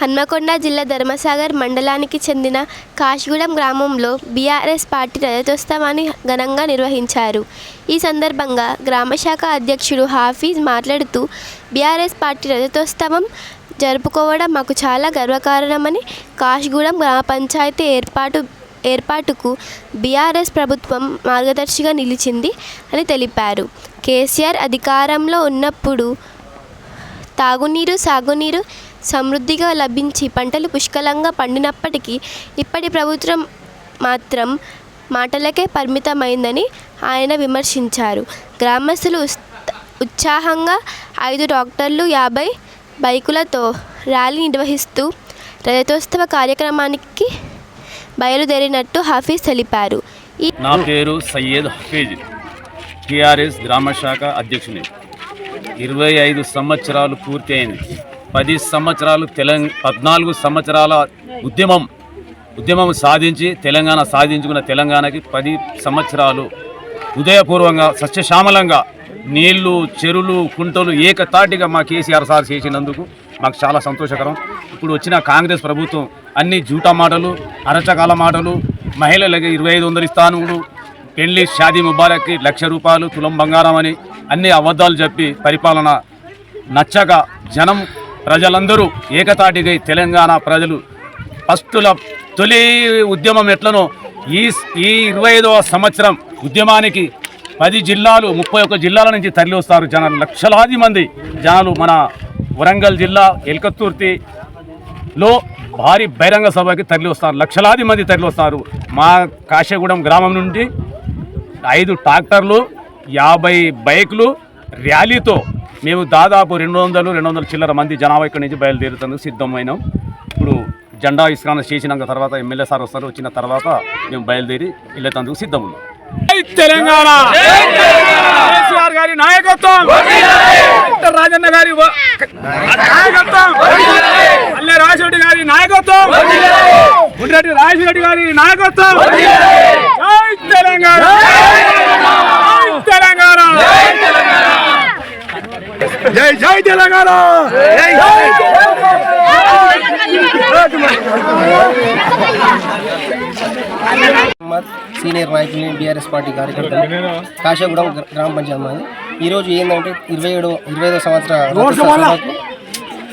హన్మకొండ జిల్లా ధర్మసాగర్ మండలానికి చెందిన కాష్గూడెం గ్రామంలో బీఆర్ఎస్ పార్టీ రజతోత్సవాన్ని ఘనంగా నిర్వహించారు. ఈ సందర్భంగా గ్రామశాఖ అధ్యక్షుడు హాఫీజ్ మాట్లాడుతూ బీఆర్ఎస్ పార్టీ రజతోత్సవం జరుపుకోవడం మాకు చాలా గర్వకారణమని కాశీగూడెం గ్రామ పంచాయతీ ఏర్పాటు ఏర్పాటుకు బీఆర్ఎస్ ప్రభుత్వం మార్గదర్శిగా నిలిచింది అని తెలిపారు. కేసీఆర్ అధికారంలో ఉన్నప్పుడు తాగునీరు సాగునీరు సమృద్ధిగా లభించి పంటలు పుష్కలంగా పండినప్పటికీ ఇప్పటి ప్రభుత్వం మాత్రం మాటలకే పరిమితమైందని ఆయన విమర్శించారు. గ్రామస్తులు ఉత్సాహంగా ఐదు డాక్టర్లు యాభై బైకులతో ర్యాలీ నిర్వహిస్తూ రజతోత్సవ కార్యక్రమానికి బయలుదేరినట్టు హఫీజ్ తెలిపారు. ఈ నా పేరు సయ్యద్ హఫీజ్ టిఆర్ఎస్ గ్రామ శాఖ అధ్యక్షుని. ఇరవై ఐదు సంవత్సరాలు పూర్తి అయింది పది సంవత్సరాలు తెలంగాణ పద్నాలుగు సంవత్సరాల ఉద్యమం ఉద్యమం సాధించి తెలంగాణ సాధించుకున్న తెలంగాణకి పది సంవత్సరాలు ఉదయపూర్వంగా సస్యశ్యామలంగా నీళ్ళు చెరువులు కుంటలు ఏకతాటిగా మా కేసీఆర్ సార్ చేసినందుకు మాకు చాలా సంతోషకరం. ఇప్పుడు వచ్చిన కాంగ్రెస్ ప్రభుత్వం అన్ని జూటా మాటలు అరచకాల మాటలు మహిళలకి ఇరవై ఐదు వందలు ఇస్తాను పెళ్ళి షాదీ ముబారక్కి లక్ష రూపాయలు తులం బంగారం అని అన్ని అబద్ధాలు చెప్పి పరిపాలన నచ్చక జనం ప్రజలందరూ ఏకతాటిగా తెలంగాణ ప్రజలు ఫస్టుల తొలి ఉద్యమం ఎట్లనో ఈ ఈ ఇరవై ఐదవ సంవత్సరం ఉద్యమానికి పది జిల్లాలు ముప్పై ఒక్క జిల్లాల నుంచి తరలి వస్తారు జనాలు. లక్షలాది మంది జనాలు మన వరంగల్ జిల్లా ఎల్కత్తూర్తిలో భారీ బహిరంగ సభకి తరలి వస్తారు లక్షలాది మంది తరలి వస్తారు మా కాశీగూడెం గ్రామం నుండి ఐదు ట్రాక్టర్లు యాభై బైకులు ర్యాలీతో మేము దాదాపు రెండు వందలు రెండు వందల చిల్లర మంది జనాభా ఇక్కడి నుంచి బయలుదేరుతందుకు సిద్ధమైనాం. ఇప్పుడు జెండా ఇస్కాన చేసినాక తర్వాత ఎమ్మెల్యే సార్ వస్తారు వచ్చిన తర్వాత మేము బయలుదేరి వెళ్ళేందుకు సిద్ధం ఉన్నాం తెలంగాణ! కేసీఆర్ గారి నాయకత్వం! రాజన్న గారి నాయకత్వం! అల్లె రాజరెడ్డి గారి నాయకత్వం! గుండ్రెడ్డి రాజరెడ్డి గారి నాయకత్వం! జై తెలంగాణ జై తెలంగాణ జై జై తెలంగాణ! సీనియర్ నాయకుల్ని బీఆర్ఎస్ పార్టీ కార్యకర్తలు కాశాగూడెం గ్ర- గ్రామ పంచాయతీ మాది. ఈరోజు ఏంటంటే ఇరవై ఏడు ఇరవై ఐదో సంవత్సర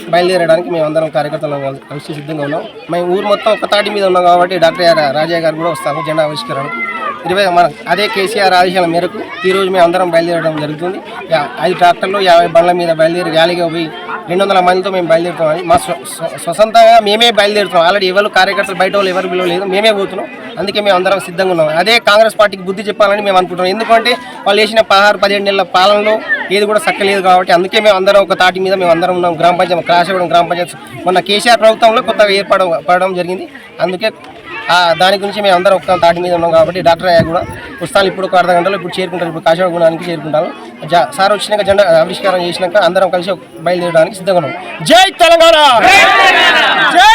బయలుదేరడానికి మేము అందరం కార్యకర్తలు కల్- కలిసి సిద్ధంగా ఉన్నాం. మేము ఊరు మొత్తం ఒక తాటి మీద ఉన్నాం కాబట్టి డాక్టర్ రాజయ్య గారు కూడా వస్తాము జెండా ఆవిష్కరణకు ఇరవై మన అదే కేసీఆర్ ఆదేశాల మేరకు ఈరోజు మేము అందరం బయలుదేరడం జరుగుతుంది. యా- ఐదు ట్రాక్టర్లు యాభై బండ్ల మీద బయలుదేరి ర్యాలీగా పోయి రెండు వందల మందితో మేము బయలుదేరుతామని మా స్వ- స్వసంతంగా మేమే బయలుదేరుతాం ఆల్రెడీ ఎవరు కార్యకర్తలు బయట వాళ్ళు ఎవరు విలువ లేదు మేమే పోతున్నాం. అందుకే మేము అందరం సిద్ధంగా ఉన్నాం. అదే కాంగ్రెస్ పార్టీకి బుద్ధి చెప్పాలని మేము అనుకుంటున్నాం. ఎందుకంటే వాళ్ళు వేసిన పదహారు పదిహేడు నెలల పాలనలో ఏది కూడా సక్కలేదు కాబట్టి అందుకే మేము అందరం ఒక తాటి మీద మేము అందరం ఉన్నాం. గ్రామ పంచాయతీ క్రాషగూడెం గ్రామ పంచాయతీ. మొన్న కేసీఆర్ ప్రభుత్వంలో కొత్తగా ఏర్పడడం పడడం జరిగింది. అందుకే దాని గురించి మేము అందరం ఒక్క తాటి మీద ఉన్నాం కాబట్టి డాక్టర్ అయ్యా కూడా వస్తాను ఇప్పుడు ఒక అర్ధ గంటలో ఇప్పుడు చేరుకుంటారు. ఇప్పుడు కాశీగూడానికి చేరుకుంటాము జా- సార్ వచ్చినాక జెండా ఆవిష్కారం చేసినాక అందరం కలిసి ఒక బయలుదేరడానికి సిద్ధంగా ఉన్నాం. జై తెలంగాణ! జై